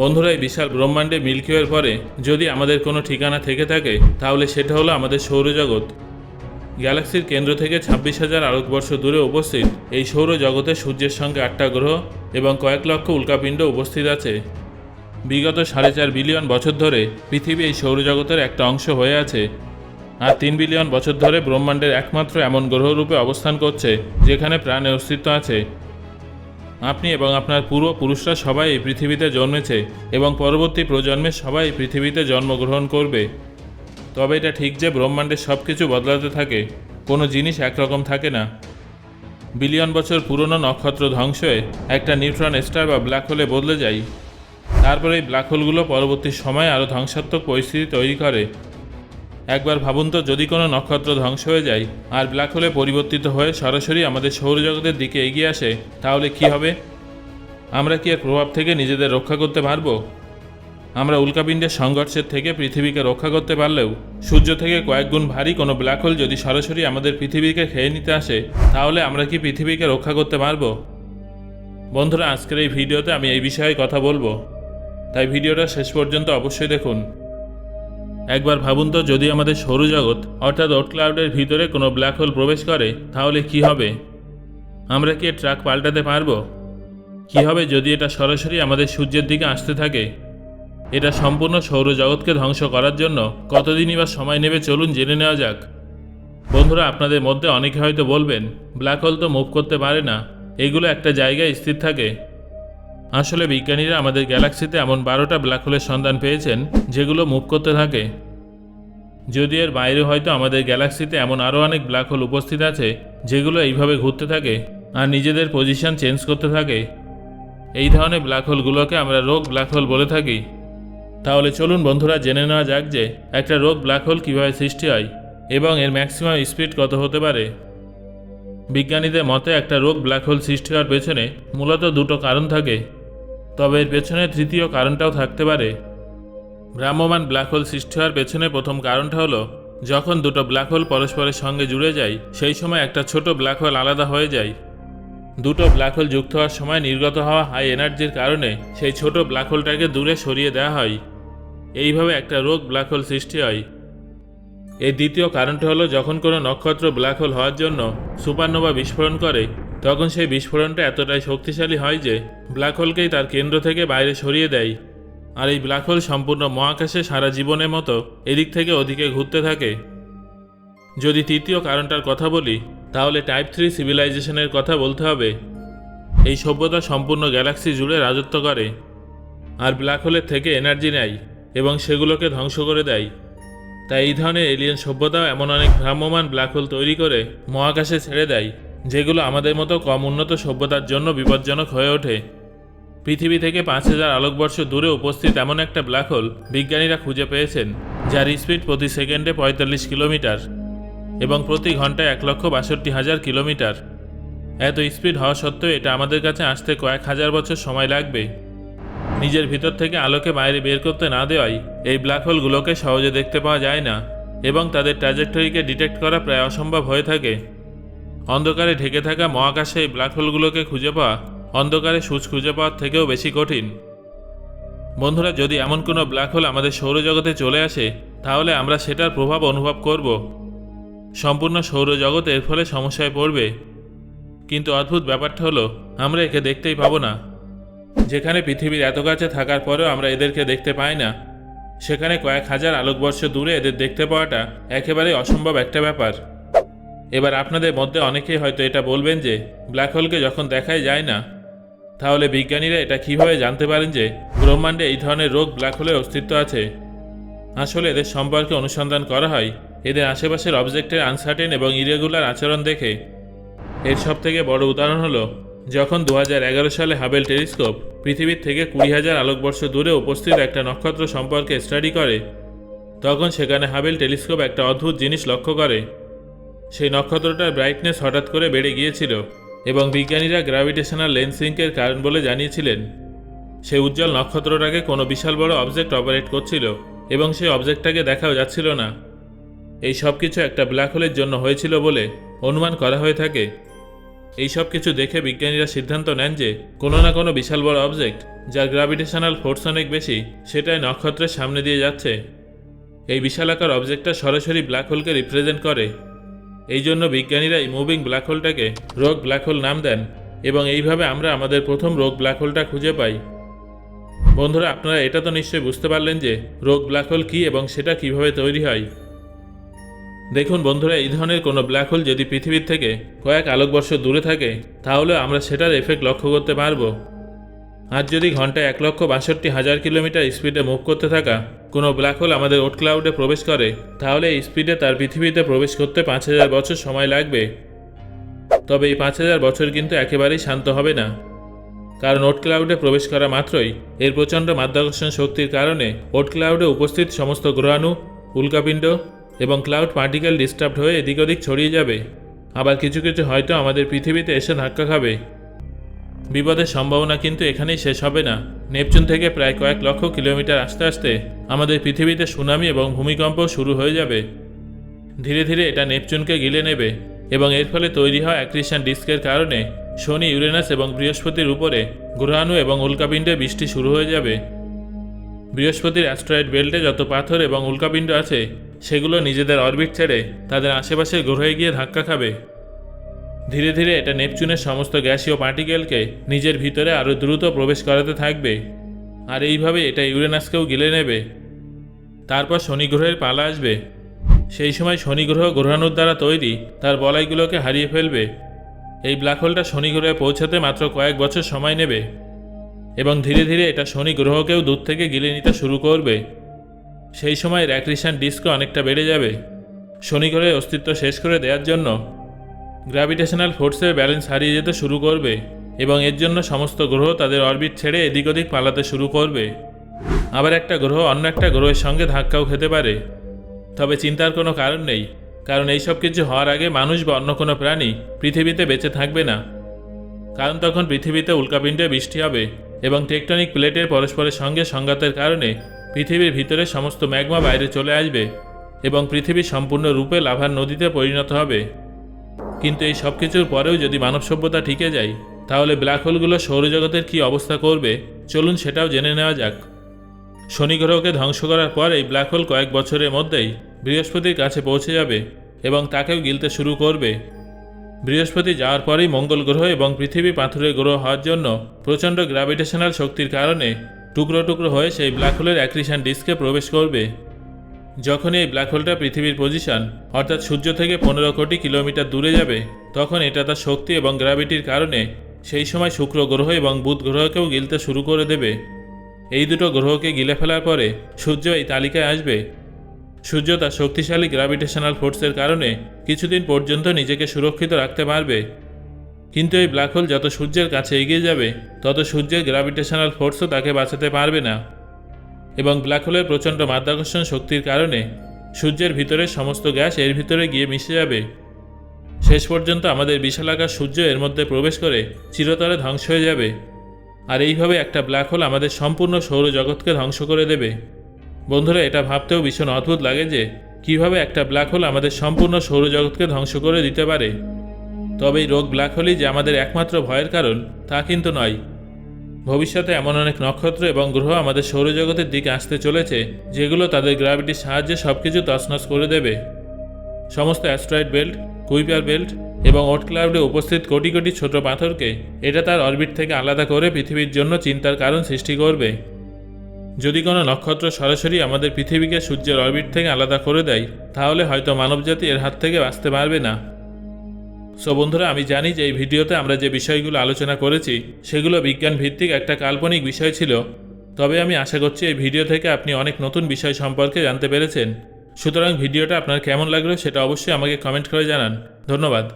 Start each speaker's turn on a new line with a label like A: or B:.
A: বন্ধুরা, এই বিশাল ব্রহ্মাণ্ডে মিল্কিওয়ের পরে যদি আমাদের কোনো ঠিকানা থেকে থাকে, তাহলে সেটা হলো আমাদের সৌরজগৎ। গ্যালাক্সির কেন্দ্র থেকে ছাব্বিশ হাজার আলোকবর্ষ দূরে উপস্থিত এই সৌরজগতে সূর্যের সঙ্গে আটটা গ্রহ এবং কয়েক লক্ষ উল্কাপিণ্ড উপস্থিত আছে। বিগত সাড়ে চার বিলিয়ন বছর ধরে পৃথিবী এই সৌরজগতের একটা অংশ হয়ে আছে আর তিন বিলিয়ন বছর ধরে ব্রহ্মাণ্ডের একমাত্র এমন গ্রহরূপে অবস্থান করছে, যেখানে প্রাণের অস্তিত্ব আছে। আপনি এবং আপনার পূর্বপুরুষরা সবাই এই পৃথিবীতে জন্মেছে এবং পরবর্তী প্রজন্মে সবাই পৃথিবীতে জন্মগ্রহণ করবে। তবে এটা ঠিক যে ব্রহ্মাণ্ডের সব কিছু বদলাতে থাকে, কোনো জিনিস একরকম থাকে না। বিলিয়ন বছর পুরনো নক্ষত্র ধ্বংস হয়ে একটা নিউট্রন স্টার বা ব্ল্যাক হোলে বদলে যায়। তারপরে এই ব্ল্যাক হোলগুলো পরবর্তী সময়ে আরও ধ্বংসাত্মক পরিস্থিতি তৈরি করে। একবার ভাবুন তো, যদি কোনো নক্ষত্র ধ্বংস হয়ে যায় আর ব্ল্যাক হোলে পরিবর্তিত হয়ে সরাসরি আমাদের সৌরজগতের দিকে এগিয়ে আসে, তাহলে কি হবে? আমরা কি এর প্রভাব থেকে নিজেদের রক্ষা করতে পারব? আমরা উল্কাপিণ্ডের সংঘর্ষের থেকে পৃথিবীকে রক্ষা করতে পারলেও, সূর্য থেকে কয়েক গুণ ভারী কোনো ব্ল্যাক হোল যদি সরাসরি আমাদের পৃথিবীকে খেয়ে নিতে আসে, তাহলে আমরা কি পৃথিবীকে রক্ষা করতে পারব? বন্ধুরা, আজকের এই ভিডিওতে আমি এই বিষয়ে কথা বলব। তাই ভিডিওটা শেষ পর্যন্ত অবশ্যই দেখুন। একবার ভাবুন তো, যদি আমাদের সৌরজগৎ অর্থাৎ ওট ক্লাউডের ভিতরে কোনো ব্ল্যাক হোল প্রবেশ করে, তাহলে কি হবে? আমরা কি ট্রাক পাল্টাতে পারব? কি হবে যদি এটা সরাসরি আমাদের সূর্যের দিকে আসতে থাকে? এটা সম্পূর্ণ সৌরজগৎকে ধ্বংস করার জন্য কতদিনই বা সময় নেবে চলুন জেনে নেওয়া যাক। বন্ধুরা, আপনাদের মধ্যে অনেকে হয়তো বলবেন ব্ল্যাক হোল তো মুভ করতে পারে না। এগুলো একটা জায়গায় স্থির থাকে। আসলে বিজ্ঞানীরা আমাদের গ্যালাক্সিতে এমন বারোটা ব্ল্যাক হোলের সন্ধান পেয়েছেন, যেগুলো মুভ করতে থাকে। যদি এর বাইরে হয়তো আমাদের গ্যালাক্সিতে এমন আরও অনেক ব্ল্যাক হোল উপস্থিত আছে, যেগুলো এইভাবে ঘুরতে থাকে আর নিজেদের পজিশন চেঞ্জ করতে থাকে। এই ধরনের ব্ল্যাক হোলগুলোকে আমরা রোগ ব্ল্যাক হোল বলে থাকি। তাহলে চলুন বন্ধুরা জেনে নেওয়া যাক যে একটা রোগ ব্ল্যাক হোল কীভাবে সৃষ্টি হয় এবং এর ম্যাক্সিমাম স্পিড কত হতে পারে। বিজ্ঞানীদের মতে একটা রোগ ব্ল্যাক হোল সৃষ্টি হওয়ার পেছনে মূলত দুটো কারণ থাকে। তবে এর পেছনে তৃতীয় কারণটাও থাকতে পারে। ভ্রাম্যমান ব্ল্যাক হোল সৃষ্টি হওয়ার পেছনে প্রথম কারণটা হলো, যখন দুটো ব্ল্যাক হোল পরস্পরের সঙ্গে জুড়ে যায়, সেই সময় একটা ছোট ব্ল্যাক হোল আলাদা হয়ে যায়। দুটো ব্ল্যাক হোল যুক্ত হওয়ার সময় নির্গত হওয়া হাই এনার্জির কারণে সেই ছোট ব্ল্যাক হোলটাকে দূরে সরিয়ে দেওয়া হয়। এইভাবে একটা রোগ ব্ল্যাক হোল সৃষ্টি হয়। এর দ্বিতীয় কারণটা হলো, যখন কোনো নক্ষত্র ব্ল্যাক হোল হওয়ার জন্য সুপারনোভা বিস্ফোরণ করে তখন সেই বিস্ফোরণটা এতটাই শক্তিশালী হয় যে ব্ল্যাক হোলকেই তার কেন্দ্র থেকে বাইরে সরিয়ে দেয়। আর এই ব্ল্যাক হোল সম্পূর্ণ মহাকাশে সারা জীবনের মতো এদিক থেকে ওদিকে ঘুরতে থাকে। যদি তৃতীয় কারণটার কথা বলি, তাহলে টাইপ থ্রি সিভিলাইজেশনের কথা বলতে হবে। এই সভ্যতা সম্পূর্ণ গ্যালাক্সি জুড়ে রাজত্ব করে। আর ব্ল্যাক হোলের থেকে এনার্জি নেয় এবং সেগুলোকে ধ্বংস করে দেয়। তাই এই ধরনের এলিয়েন সভ্যতাও এমন অনেক ভ্রাম্যমান ব্ল্যাক হোল তৈরি করে মহাকাশে ছেড়ে দেয়। যেগুলো আমাদের মতো কম উন্নত সভ্যতার জন্য বিপজ্জনক হয়ে ওঠে। পৃথিবী থেকে পাঁচ হাজার আলোকবর্ষ দূরে উপস্থিত এমন একটা ব্ল্যাক হোল বিজ্ঞানীরা খুঁজে পেয়েছেন, যার স্পিড প্রতি সেকেন্ডে পঁয়তাল্লিশ কিলোমিটার এবং প্রতি ঘন্টায় এক লক্ষ বাষট্টি হাজার কিলোমিটার। এত স্পিড হওয়া সত্ত্বেও এটা আমাদের কাছে আসতে কয়েক হাজার বছর সময় লাগবে। নিজের ভিতর থেকে আলোকে বাইরে বের করতে না দেওয়াই এই ব্ল্যাক হোলগুলোকে সহজে দেখতে পাওয়া যায় না এবং তাদের ট্র্যাজেক্টরিকে ডিটেক্ট করা প্রায় অসম্ভব হয়ে থাকে। অন্ধকারে ঢেকে থাকা মহাকাশে এই ব্ল্যাক হোলগুলোকে খুঁজে পাওয়া অন্ধকারে সূচ খুঁজে পাওয়ার থেকেও বেশি কঠিন। বন্ধুরা, যদি এমন কোনো ব্ল্যাক হোল আমাদের সৌরজগতে চলে আসে, তাহলে আমরা সেটার প্রভাব অনুভব করব। সম্পূর্ণ সৌরজগৎ এর ফলে সমস্যায় পড়বে। কিন্তু অদ্ভুত ব্যাপারটা হলো, আমরা একে দেখতেই পাবো না। যেখানে পৃথিবীর এত কাছে থাকার পরেও আমরা এদেরকে দেখতে পাই না। সেখানে কয়েক হাজার আলোকবর্ষ দূরে এদের দেখতে পাওয়াটা একেবারে অসম্ভব একটা ব্যাপার। এবার আপনাদের মধ্যে অনেকেই হয়তো এটা বলবেন যে ব্ল্যাক হোলকে যখন দেখাই যায় না, তাহলে বিজ্ঞানীরা এটা কীভাবে জানতে পারেন যে, ব্রহ্মাণ্ডে এই ধরনের রোগ ব্ল্যাক হোলের অস্তিত্ব আছে? আসলে এদের সম্পর্কে অনুসন্ধান করা হয় এদের আশেপাশের অবজেক্টের আনসার্টেন এবং ইরেগুলার আচরণ দেখে। এর সব থেকে বড় উদাহরণ হলো, যখন দু হাজার এগারো সালে হাবেল টেলিস্কোপ পৃথিবীর থেকে কুড়ি হাজার আলোকবর্ষ দূরে উপস্থিত একটা নক্ষত্র সম্পর্কে স্টাডি করে, তখন সেখানে হাবেল টেলিস্কোপ একটা অদ্ভুত জিনিস লক্ষ্য করে। সেই নক্ষত্রটার ব্রাইটনেস হঠাৎ করে বেড়ে গিয়েছিল এবং বিজ্ঞানীরা গ্র্যাভিটেশনাল লেন্সিংকের কারণ বলে জানিয়েছিলেন। সেই উজ্জ্বল নক্ষত্রটাকে কোনো বিশাল বড় অবজেক্ট অপারেট করছিল এবং সেই অবজেক্টটাকে দেখাও যাচ্ছিল না। এই সব কিছু একটা ব্ল্যাক হোলের জন্য হয়েছিল বলে অনুমান করা হয়ে থাকে। এই সব কিছু দেখে বিজ্ঞানীরা সিদ্ধান্ত নেন যে কোনো না কোনো বিশাল বড় অবজেক্ট যার গ্র্যাভিটেশনাল ফোর্স অনেক বেশি, সেটাই নক্ষত্রের সামনে দিয়ে যাচ্ছে। এই বিশালাকার অবজেক্টটা সরাসরি ব্ল্যাক হোলকে রিপ্রেজেন্ট করে। এই জন্য বিজ্ঞানীরা এই মুভিং ব্ল্যাক হোলটাকে রোগ ব্ল্যাক হোল নাম দেন এবং এইভাবে আমরা আমাদের প্রথম রোগ ব্ল্যাক হোলটা খুঁজে পাই। বন্ধুরা, আপনারা এটা তো নিশ্চয়ই বুঝতে পারলেন যে রোগ ব্ল্যাক হোল কী এবং সেটা কীভাবে তৈরি হয়। দেখুন বন্ধুরা, এই ধরনের কোনো ব্ল্যাক হোল যদি পৃথিবীর থেকে কয়েক আলোকবর্ষ দূরে থাকে, তাহলে আমরা সেটার এফেক্ট লক্ষ্য করতে পারব। আর যদি ঘন্টায় এক লক্ষ বাষট্টি হাজার কিলোমিটার স্পিডে মুভ করতে থাকা কোনো ব্ল্যাক হোল আমাদের ওট ক্লাউডে প্রবেশ করে, তাহলে এই স্পিডে তার পৃথিবীতে প্রবেশ করতে পাঁচ হাজার বছর সময় লাগবে। তবে এই পাঁচ হাজার বছর কিন্তু একেবারেই শান্ত হবে না। কারণ ওট ক্লাউডে প্রবেশ করা মাত্রই এর প্রচণ্ড মাধ্যাকর্ষণ শক্তির কারণে ওট ক্লাউডে উপস্থিত সমস্ত গ্রহাণু, উল্কাপিণ্ড এবং ক্লাউড পার্টিকেল ডিস্টার্বড হয়ে এদিক ওদিক ছড়িয়ে যাবে। আবার কিছু কিছু হয়তো আমাদের পৃথিবীতে এসে ধাক্কা খাবে। বিপদের সম্ভাবনা কিন্তু এখানেই শেষ হবে না। নেপচুন থেকে প্রায় কয়েক লক্ষ কিলোমিটার আসতে আসতে আমাদের পৃথিবীতে সুনামি এবং ভূমিকম্প শুরু হয়ে যাবে। ধীরে ধীরে এটা নেপচুনকে গিলে নেবে এবং এর ফলে তৈরি হওয়া অ্যাক্রিশন ডিস্কের কারণে শনি, ইউরেনাস এবং বৃহস্পতির উপরে গ্রহাণু এবং উল্কাপিণ্ডে বৃষ্টি শুরু হয়ে যাবে। বৃহস্পতির অ্যাস্ট্রয়েড বেল্টে যত পাথর এবং উল্কাপিণ্ড আছে, সেগুলো নিজেদের অরবিট ছেড়ে তাদের আশেপাশের গ্রহে গিয়ে ধাক্কা খাবে। ধীরে ধীরে এটা নেপচুনের সমস্ত গ্যাসীয় পার্টিকেলকে নিজের ভিতরে আরও দ্রুত প্রবেশ করাতে থাকবে। আর এইভাবে এটা ইউরেনাসকেও গিলে নেবে। তারপর শনি গ্রহের পালা আসবে। সেই সময় শনি গ্রহ গ্রহাণুর দ্বারা তৈরি তার বলয়গুলোকে হারিয়ে ফেলবে। এই ব্ল্যাক হোলটা শনি গ্রহে পৌঁছাতে মাত্র কয়েক বছর সময় নেবে। এবং ধীরে ধীরে এটা শনি গ্রহকেও দূর থেকে গিলে নিতে শুরু করবে। সেই সময় র্যাক্রিশন ডিস্কও অনেকটা বেড়ে যাবে। শনি গ্রহের অস্তিত্ব শেষ করে দেওয়ার জন্য গ্র্যাভিটেশনাল ফোর্সের ব্যালেন্স হারিয়ে যেতে শুরু করবে এবং এর জন্য সমস্ত গ্রহ তাদের অরবিট ছেড়ে এদিক ওদিক পালাতে শুরু করবে। আবার একটা গ্রহ অন্য একটা গ্রহের সঙ্গে ধাক্কাও খেতে পারে। তবে চিন্তার কোনো কারণ নেই, কারণ এই সব কিছু হওয়ার আগে মানুষ বা অন্য কোনো প্রাণী পৃথিবীতে বেঁচে থাকবে না। কারণ তখন পৃথিবীতে উল্কাপিণ্ডে বৃষ্টি হবে এবং টেকটনিক প্লেটের পরস্পরের সঙ্গে সংঘাতের কারণে পৃথিবীর ভিতরে সমস্ত ম্যাগমা বাইরে চলে আসবে এবং পৃথিবী সম্পূর্ণরূপে লাভার নদীতে পরিণত হবে। কিন্তু এই সব কিছুর পরেও যদি মানব সভ্যতা টিকে যায়, তাহলে ব্ল্যাক হোলগুলো সৌরজগতের কী অবস্থা করবে? চলুন সেটাও জেনে নেওয়া যাক। শনি গ্রহকে ধ্বংস করার পর এই ব্ল্যাক হোল কয়েক বছরের মধ্যেই বৃহস্পতির কাছে পৌঁছে যাবে এবং তাকেও গিলতে শুরু করবে। বৃহস্পতি যাওয়ার পরেই মঙ্গল গ্রহ এবং পৃথিবী পাথরের গ্রহ হওয়ার জন্য প্রচণ্ড গ্র্যাভিটেশনাল শক্তির কারণে টুকরো টুকরো হয়ে সেই ব্ল্যাক হোলের অ্যাক্রিশন ডিস্কে প্রবেশ করবে। যখনই এই ব্ল্যাক হোলটা পৃথিবীর পজিশন অর্থাৎ সূর্য থেকে পনেরো কোটি কিলোমিটার দূরে যাবে, তখন এটা তার শক্তি এবং গ্র্যাভিটির কারণে সেই সময় শুক্র গ্রহ এবং বুধ গ্রহকেও গিলতে শুরু করে দেবে। এই দুটো গ্রহকে গিলে ফেলার পরে সূর্য এই তালিকায় আসবে। সূর্য তার শক্তিশালী গ্র্যাভিটেশনাল ফোর্সের কারণে কিছুদিন পর্যন্ত নিজেকে সুরক্ষিত রাখতে পারবে। কিন্তু এই ব্ল্যাক হোল যত সূর্যের কাছে এগিয়ে যাবে, তত সূর্যের গ্র্যাভিটেশনাল ফোর্সও তাকে বাঁচাতে পারবে না। এবং ব্ল্যাক হোলের প্রচণ্ড মাধ্যাকর্ষণ শক্তির কারণে সূর্যের ভিতরে সমস্ত গ্যাস এর ভিতরে গিয়ে মিশে যাবে। শেষ পর্যন্ত আমাদের বিশালাকার সূর্য এর মধ্যে প্রবেশ করে চিরতরে ধ্বংস হয়ে যাবে। আর এইভাবে একটা ব্ল্যাক হোল আমাদের সম্পূর্ণ সৌরজগৎকে ধ্বংস করে দেবে। বন্ধুরা, এটা ভাবতেও ভীষণ অদ্ভুত লাগে যে কীভাবে একটা ব্ল্যাক হোল আমাদের সম্পূর্ণ সৌরজগৎকে ধ্বংস করে দিতে পারে। তবে এই রোগ ব্ল্যাক হোলই যে আমাদের একমাত্র ভয়ের কারণ, তা কিন্তু নয়। ভবিষ্যতে এমন অনেক নক্ষত্র এবং গ্রহ আমাদের সৌরজগতের দিকে আসতে চলেছে, যেগুলো তাদের গ্র্যাভিটির সাহায্যে সব কিছু করে দেবে। সমস্ত অ্যাস্ট্রয়েড বেল্ট কুইপার বেল্ট এবং ওট ক্লাউডে উপস্থিত কোটি কোটি ছোট পাথরকে এটা তার অরবিট থেকে আলাদা করে পৃথিবীর জন্য চিন্তার কারণ সৃষ্টি করবে। যদি কোনো নক্ষত্র সরাসরি আমাদের পৃথিবীকে সূর্যের অরবিট থেকে আলাদা করে দেয়, তাহলে হয়তো মানবজাতি এর হাত থেকে বাঁচতে পারবে না। সো বন্ধুরা, আমি জানি যে এই ভিডিওতে আমরা যে বিষয়গুলো আলোচনা করেছি, সেগুলো বিজ্ঞান ভিত্তিক একটা কাল্পনিক বিষয় ছিল। তবে আমি আশা করছি এই ভিডিও থেকে আপনি অনেক নতুন বিষয় সম্পর্কে জানতে পেরেছেন। সুতরাং ভিডিওটা আপনার কেমন লাগল সেটা অবশ্যই আমাকে কমেন্ট করে জানান। ধন্যবাদ।